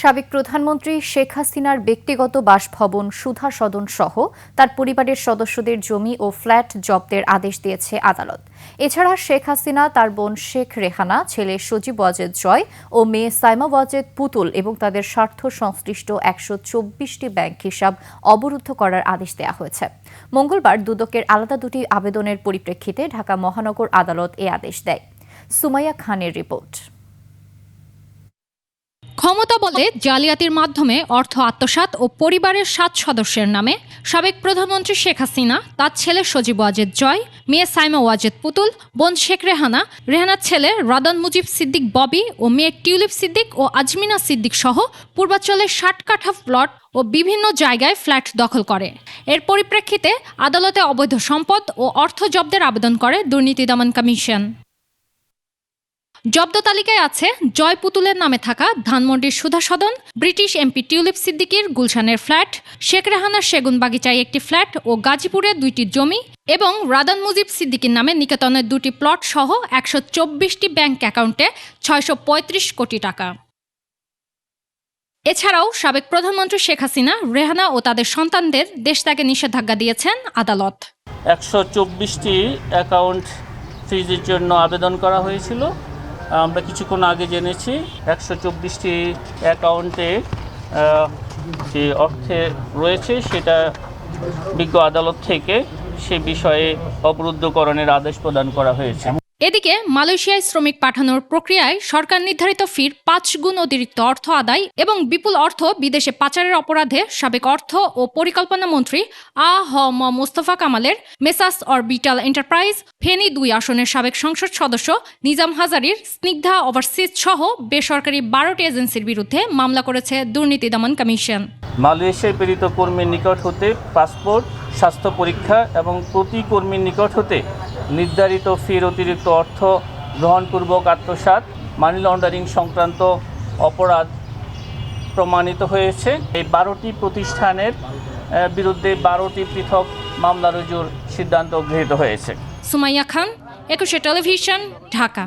সাবেক প্রধানমন্ত্রী শেখ হাসিনার ব্যক্তিগত বাসভবন সুধা সদন সহ তার পরিবারের সদস্যদের জমি ও ফ্ল্যাট জব্দের আদেশ দিয়েছে আদালত। এছাড়া শেখ হাসিনা, তার বোন শেখ রেহানা, ছেলে সজীব ওয়াজেদ জয় ও মেয়ে সাইমা ওয়াজেদ পুতুল এবং তাদের স্বার্থ সংশ্লিষ্ট একশো চব্বিশটি ব্যাংক হিসাব অবরুদ্ধ করার আদেশ দেওয়া হয়েছে। মঙ্গলবার দুদকের আলাদা দুটি আবেদনের পরিপ্রেক্ষিতে ঢাকা মহানগর আদালত এ আদেশ দেয়। সুমাইয়া খানের রিপোর্ট। ক্ষমতা বলে জালিয়াতির মাধ্যমে অর্থ আত্মসাৎ ও পরিবারের সাত সদস্যের নামে সাবেক প্রধানমন্ত্রী শেখ হাসিনা, তার ছেলে সজীব ওয়াজেদ জয়, মেয়ে সাইমা ওয়াজেদ পুতুল, বোন শেখ রেহানা, রেহানার ছেলে রাদান মুজিব সিদ্দিক ববি ও মেয়ে টিউলিপ সিদ্দিক ও আজমিনা সিদ্দিক সহ পূর্বাঞ্চলের ষাট কাঠা প্লট ও বিভিন্ন জায়গায় ফ্ল্যাট দখল করে। এর পরিপ্রেক্ষিতে আদালতে অবৈধ সম্পদ ও অর্থ জব্দের আবেদন করে দুর্নীতি দমন কমিশন। জব্দ তালিকায় আছে জয় পুতুলের নামে থাকা ধানমন্ডির Sudha Sadan, British MP Tulip সিদ্দিকির গুলশানের ফ্ল্যাট, শেখ রেহানার সেগুন বাগিচায় একটি ফ্ল্যাট ও গাজীপুরে দুইটি জমি এবং রাদান মুজিব সিদ্দিকির নামে নিকেতনের দুটি প্লট সহ একশো চব্বিশটি ব্যাংক অ্যাকাউন্টে ছয়শো পঁয়ত্রিশ কোটি টাকা। এছাড়াও সাবেক প্রধানমন্ত্রী শেখ হাসিনা, রেহানা ও তাদের সন্তানদের দেশ ত্যাগে নিষেধাজ্ঞা দিয়েছেন আদালত। একশো চব্বিশটি অ্যাকাউন্ট ফ্রিজের জন্য আবেদন করা হয়েছিল। আমরা কিছুক্ষণ আগে জেনেছি একশো চব্বিশটি অ্যাকাউন্টে যে অর্থে রয়েছে সেটা বিজ্ঞ আদালত থেকে সে বিষয়ে অবরুদ্ধকরণের আদেশ প্রদান করা হয়েছে। এদিকে মালয়েশিয়ায় শ্রমিক পাঠানোর প্রক্রিয়ায় সরকার নির্ধারিত ফির পাঁচ গুণ অতিরিক্ত অর্থ আদায় এবং বিপুল অর্থ বিদেশে পাচারের অপরাধে সাবেক অর্থ ও পরিকল্পনা মন্ত্রী আ হ ম মোস্তফা কামালের মেসাস অরবিটাল এন্টারপ্রাইজ, ফেনী দুই আসনের সাবেক সংসদ সদস্য নিজাম হাজারির স্নিগ্ধা ওভারসিজ সহ বেসরকারি বারোটি এজেন্সির বিরুদ্ধে মামলা করেছে দুর্নীতি দমন কমিশন। মালয়েশিয়ায় প্রেরিত কর্মীর নিকট হতে পাসপোর্ট, স্বাস্থ্য পরীক্ষা এবং প্রতি কর্মীর নিকট হতে নির্ধারিত ফির অতিরিক্ত অর্থ গ্রহণপূর্বক আত্মসাত মানি লন্ডারিং সংক্রান্ত অপরাধ প্রমাণিত হয়েছে। এই বারোটি প্রতিষ্ঠানের বিরুদ্ধে বারোটি পৃথক মামলা রুজুর সিদ্ধান্ত গৃহীত হয়েছে। সুমাইয়া খান, একুশে টেলিভিশন, ঢাকা।